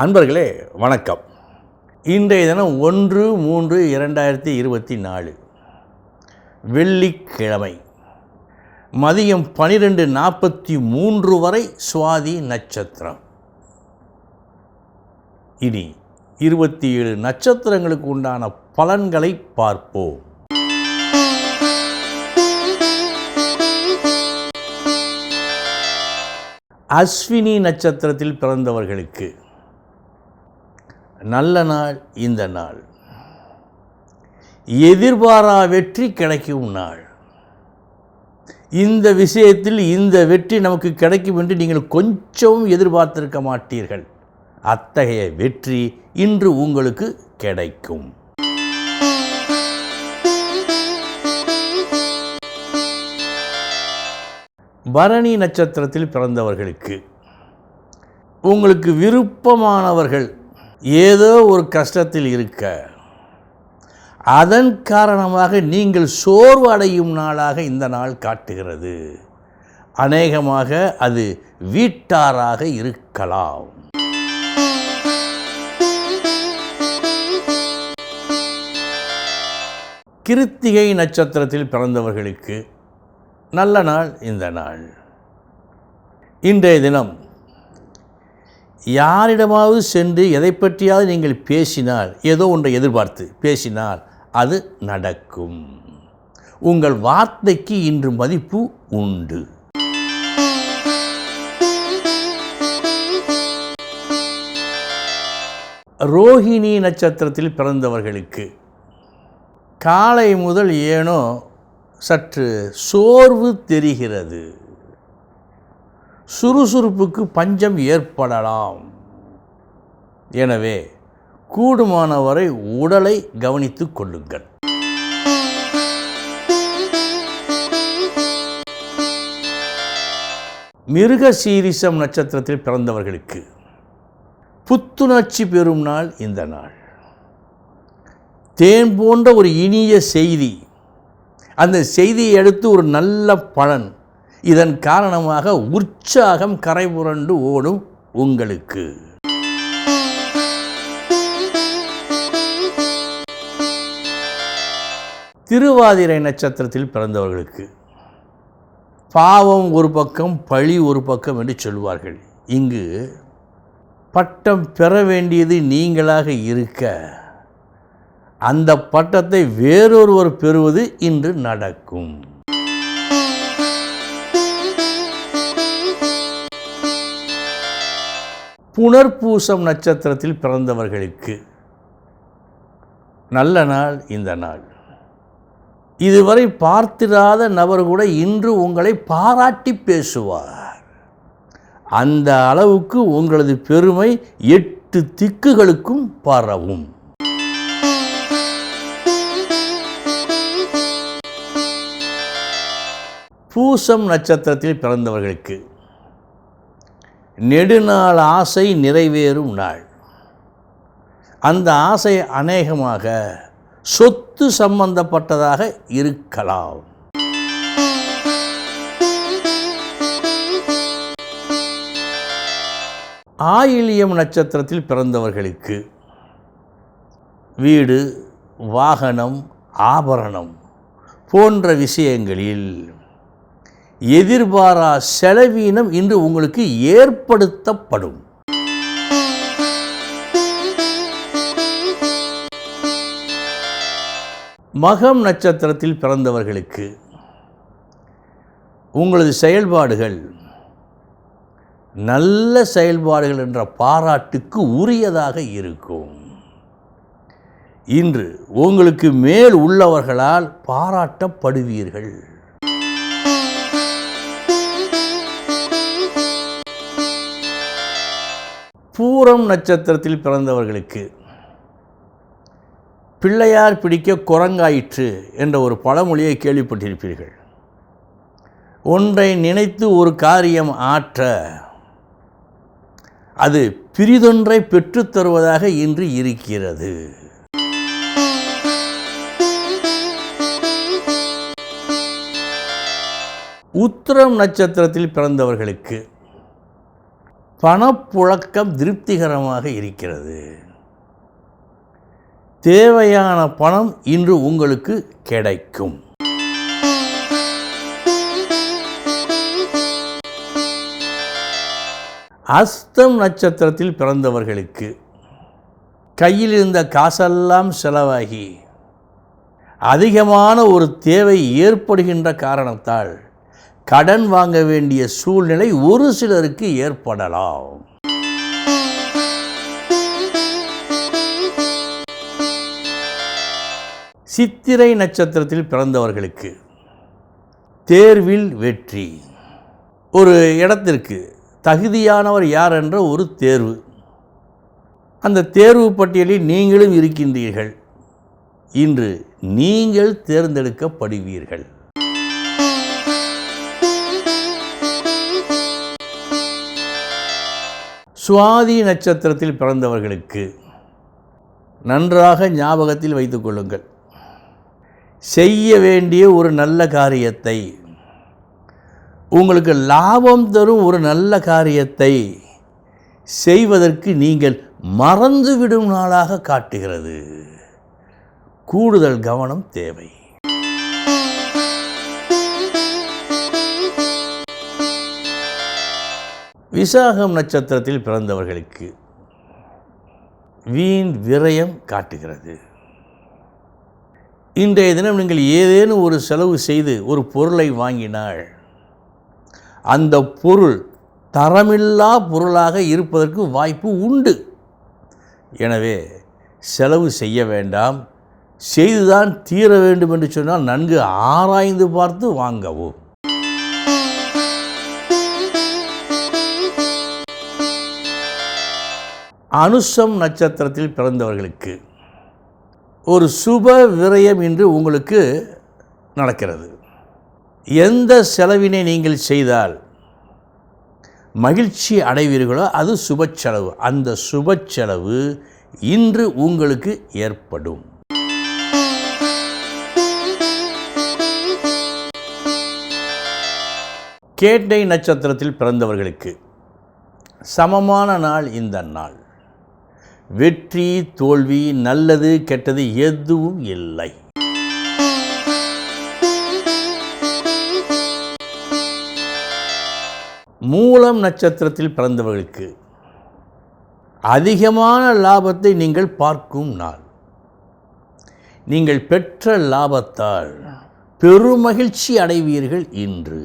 அன்பர்களே வணக்கம். இன்றைய தினம் ஒன்று மூன்று இரண்டாயிரத்தி இருபத்தி நாலு. வெள்ளிக்கிழமை. மதியம் பனிரெண்டு நாற்பத்தி மூன்று வரை சுவாதி நட்சத்திரம். இனி இருபத்தி ஏழு நட்சத்திரங்களுக்கு உண்டான பலன்களை பார்ப்போம். அஸ்வினி நட்சத்திரத்தில் பிறந்தவர்களுக்கு நல்ல நாள் இந்த நாள். எதிர்பாரா வெற்றி கிடைக்கும் நாள். இந்த விஷயத்தில் இந்த வெற்றி நமக்கு கிடைக்கும் என்று நீங்கள் கொஞ்சம் எதிர்பார்த்திருக்க மாட்டீர்கள். அத்தகைய வெற்றி இன்று உங்களுக்கு கிடைக்கும். பரணி நட்சத்திரத்தில் பிறந்தவர்களுக்கு உங்களுக்கு விருப்பமானவர்கள் ஏதோ ஒரு கஷ்டத்தில் இருக்க அதன் காரணமாக நீங்கள் சோர்வு அடையும் நாளாக இந்த நாள் காட்டுகிறது. அநேகமாக அது வீட்டாராக இருக்கலாம். கிருத்திகை நட்சத்திரத்தில் பிறந்தவர்களுக்கு நல்ல நாள் இந்த நாள். இன்றைய தினம் யாரிடமாவது சென்று எதை பற்றியாவது நீங்கள் பேசினால் ஏதோ ஒன்றை எதிர்பார்த்து பேசினால் அது நடக்கும். உங்கள் வார்த்தைக்கு இன்று மதிப்பு உண்டு. ரோஹிணி நட்சத்திரத்தில் பிறந்தவர்களுக்கு காலை முதல் ஏனோ சற்று சோர்வு தெரிகிறது. சுறுசுறுப்புக்கு பஞ்சம் ஏற்படலாம். எனவே கூடுமானவரை உடலை கவனித்துக் கொள்ளுங்கள். மிருக சீரிசம் நட்சத்திரத்தில் பிறந்தவர்களுக்கு புத்துணர்ச்சி பெறும் நாள் இந்த நாள். தேன் போன்ற ஒரு இனிய செய்தி. அந்த செய்தியை அடுத்து ஒரு நல்ல பலன். இதன் காரணமாக உற்சாகம் கரை புரண்டு ஓடும் உங்களுக்கு. திருவாதிரை நட்சத்திரத்தில் பிறந்தவர்களுக்கு பாவம் ஒரு பக்கம் பழி ஒரு பக்கம் என்று சொல்வார்கள். இங்கு பட்டம் பெற வேண்டியது நீங்களாக இருக்க அந்த பட்டத்தை வேறொருவர் பெறுவது இன்று நடக்கும். புனர்பூசம் நட்சத்திரத்தில் பிறந்தவர்களுக்கு. நல்ல நாள் இந்த நாள். இதுவரை பார்த்திராத நபர் கூட இன்று உங்களை பாராட்டி பேசுவார். அந்த அளவுக்கு உங்களது பெருமை எட்டு திக்குகளுக்கும் பரவும். பூசம் நட்சத்திரத்தில் பிறந்தவர்களுக்கு. நெடுநாள் ஆசை நிறைவேறும் நாள். அந்த ஆசை அநேகமாக சொத்து சம்பந்தப்பட்டதாக இருக்கலாம். ஆயிலியம் நட்சத்திரத்தில் பிறந்தவர்களுக்கு வீடு வாகனம் ஆபரணம் போன்ற விஷயங்களில் எதிர்பாரா செலவீனம் இன்று உங்களுக்கு ஏற்படுத்தப்படும். மகம் நட்சத்திரத்தில் பிறந்தவர்களுக்கு உங்களது செயல்பாடுகள் நல்ல செயல்பாடுகள் என்ற பாராட்டுக்கு உரியதாக இருக்கும். இன்று உங்களுக்கு மேல் உள்ளவர்களால் பாராட்டப்படுவீர்கள். பூரம் நட்சத்திரத்தில் பிறந்தவர்களுக்கு பிள்ளையார் பிடிக்க குரங்காயிற்று என்ற ஒரு பழமொழியை கேள்விப்பட்டிருப்பீர்கள். ஒன்றை நினைத்து ஒரு காரியம் ஆற்ற அது பிரிதொன்றை பெற்றுத் தருவதாக இன்று இருக்கிறது. உத்திரம் நட்சத்திரத்தில் பிறந்தவர்களுக்கு பணப்புழக்கம் திருப்திகரமாக இருக்கிறது. தேவையான பணம் இன்று உங்களுக்கு கிடைக்கும். அஸ்தம் நட்சத்திரத்தில் பிறந்தவர்களுக்கு கையில் இருந்த காசெல்லாம் செலவாகி அதிகமான ஒரு தேவை ஏற்படுகின்ற காரணத்தால் கடன் வாங்க வேண்டிய சூழ்நிலை ஒரு சிலருக்கு ஏற்படலாம். சித்திரை நட்சத்திரத்தில் பிறந்தவர்களுக்கு தேர்வில் வெற்றி. ஒரு இடத்திற்கு தகுதியானவர் யார் என்ற ஒரு தேர்வு. அந்த தேர்வு பட்டியலில் நீங்களும் இருக்கின்றீர்கள். இன்று நீங்கள் தேர்ந்தெடுக்கப்படுவீர்கள். சுவாதி நட்சத்திரத்தில் பிறந்தவர்களுக்கு நன்றாக ஞாபகத்தில் வைத்துக்கொள்ளுங்கள் செய்ய வேண்டிய ஒரு நல்ல காரியத்தை உங்களுக்கு லாபம் தரும் ஒரு நல்ல காரியத்தை செய்வதற்கு நீங்கள் மறந்துவிடும் நாளாக காட்டுகிறது. கூடுதல் கவனம் தேவை. விசாகம் நட்சத்திரத்தில் பிறந்தவர்களுக்கு வீண் விரயம் காட்டுகிறது. இன்றைய தினம் நீங்கள் ஏதேனும் ஒரு செலவு செய்து ஒரு பொருளை வாங்கினால் அந்த பொருள் தரமில்லா பொருளாக இருப்பதற்கு வாய்ப்பு உண்டு. எனவே செலவு செய்ய வேண்டாம். செய்துதான் தீர வேண்டும் என்று சொன்னால் நன்கு ஆராய்ந்து பார்த்து வாங்கவும் அனுஷம் நட்சத்திரத்தில் பிறந்தவர்களுக்கு ஒரு சுப விரயம் இன்று உங்களுக்கு நடக்கிறது. எந்த செலவினை நீங்கள் செய்தால் மகிழ்ச்சி அடைவீர்களோ அது சுப செலவு. அந்த சுப செலவு இன்று உங்களுக்கு ஏற்படும். கேட்டை நட்சத்திரத்தில் பிறந்தவர்களுக்கு சமமான நாள் இந்த நாள். வெற்றி தோல்வி நல்லது கெட்டது எதுவும் இல்லை. மூலம் நட்சத்திரத்தில் பிறந்தவர்களுக்கு அதிகமான லாபத்தை நீங்கள் பார்க்கும் நாள். நீங்கள் பெற்ற லாபத்தால் பெருமகிழ்ச்சி அடைவீர்கள் இன்று.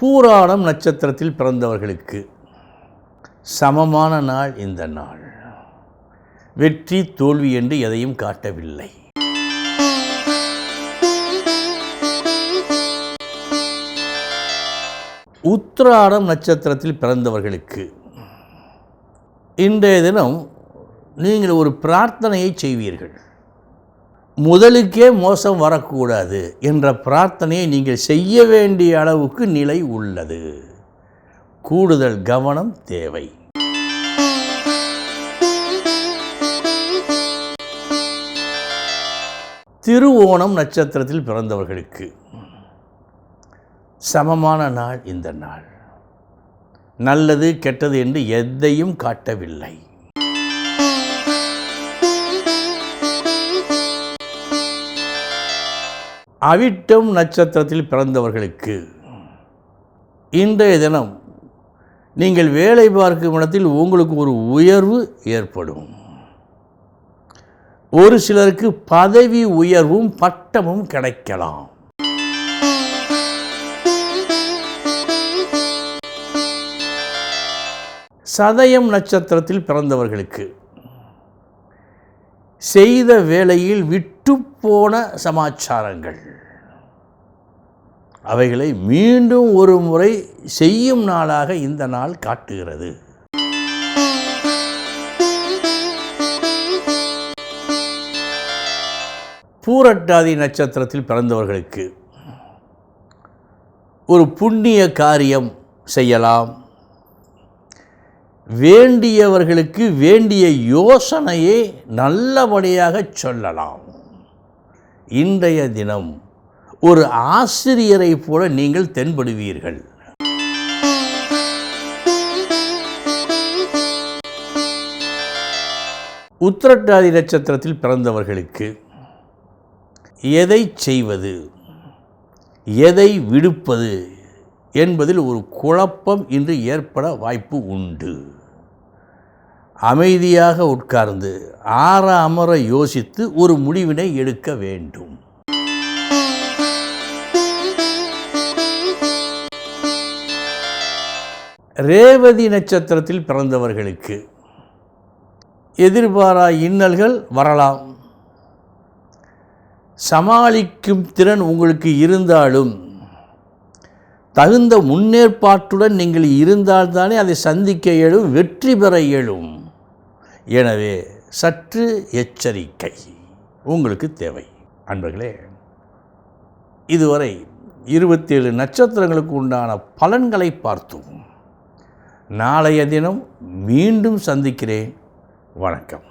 பூராடம் நட்சத்திரத்தில் பிறந்தவர்களுக்கு சமமான நாள் இந்த நாள். வெற்றி தோல்வி என்று எதையும் காட்டவில்லை. உத்திராடம் நட்சத்திரத்தில் பிறந்தவர்களுக்கு இன்றைய தினம் நீங்கள் ஒரு பிரார்த்தனையை செய்வீர்கள். முதலுக்கே மோசம் வரக்கூடாது என்ற பிரார்த்தனையை நீங்கள் செய்ய வேண்டிய அளவுக்கு நிலை உள்ளது. கூடுதல் கவனம் தேவை. திருவோணம் நட்சத்திரத்தில் பிறந்தவர்களுக்கு சமமான நாள் இந்த நாள். நல்லது கெட்டது என்று எதையும் காட்டவில்லை. அவிட்டம் நட்சத்திரத்தில் பிறந்தவர்களுக்கு இன்றைய தினம் நீங்கள் வேலை பார்க்கும் இடத்தில் உங்களுக்கு ஒரு உயர்வு ஏற்படும். ஒரு சிலருக்கு பதவி உயர்வும் பட்டமும் கிடைக்கலாம். சதயம் நட்சத்திரத்தில் பிறந்தவர்களுக்கு செய்த வேளையில் விட்டுப்போன சமாச்சாரங்கள். அவைகளை மீண்டும் ஒரு முறை செய்யும் நாளாக இந்த நாள் காட்டுகிறது. பூரட்டாதி நட்சத்திரத்தில் பிறந்தவர்களுக்கு ஒரு புண்ணிய காரியம் செய்யலாம். வேண்டியவர்களுக்கு வேண்டிய யோசனையை நல்லபடியாக சொல்லலாம். இன்றைய தினம் ஒரு ஆசிரியரை போல நீங்கள் தென்படுவீர்கள். உத்திரட்டாதி நட்சத்திரத்தில் பிறந்தவர்களுக்கு எதை செய்வது? எதை விடுப்பது? என்பதில் ஒரு குழப்பம் இன்று ஏற்பட வாய்ப்பு உண்டு. அமைதியாக உட்கார்ந்து ஆற அமர யோசித்து ஒரு முடிவினை எடுக்க வேண்டும். ரேவதி நட்சத்திரத்தில் பிறந்தவர்களுக்கு எதிர்பாரா இன்னல்கள் வரலாம். சமாளிக்கும் திறன் உங்களுக்கு இருந்தாலும் தகுந்த முன்னேற்பாட்டுடன் நீங்கள் இருந்தால்தானே அதை சந்திக்க இயலும் வெற்றி பெற இயலும் எனவே சற்று எச்சரிக்கை உங்களுக்கு தேவை. அன்பர்களே இதுவரை இருபத்தேழு நட்சத்திரங்களுக்கு உண்டான பலன்களை பார்த்தோம். நாளைய தினம் மீண்டும் சந்திக்கிறேன். வணக்கம்.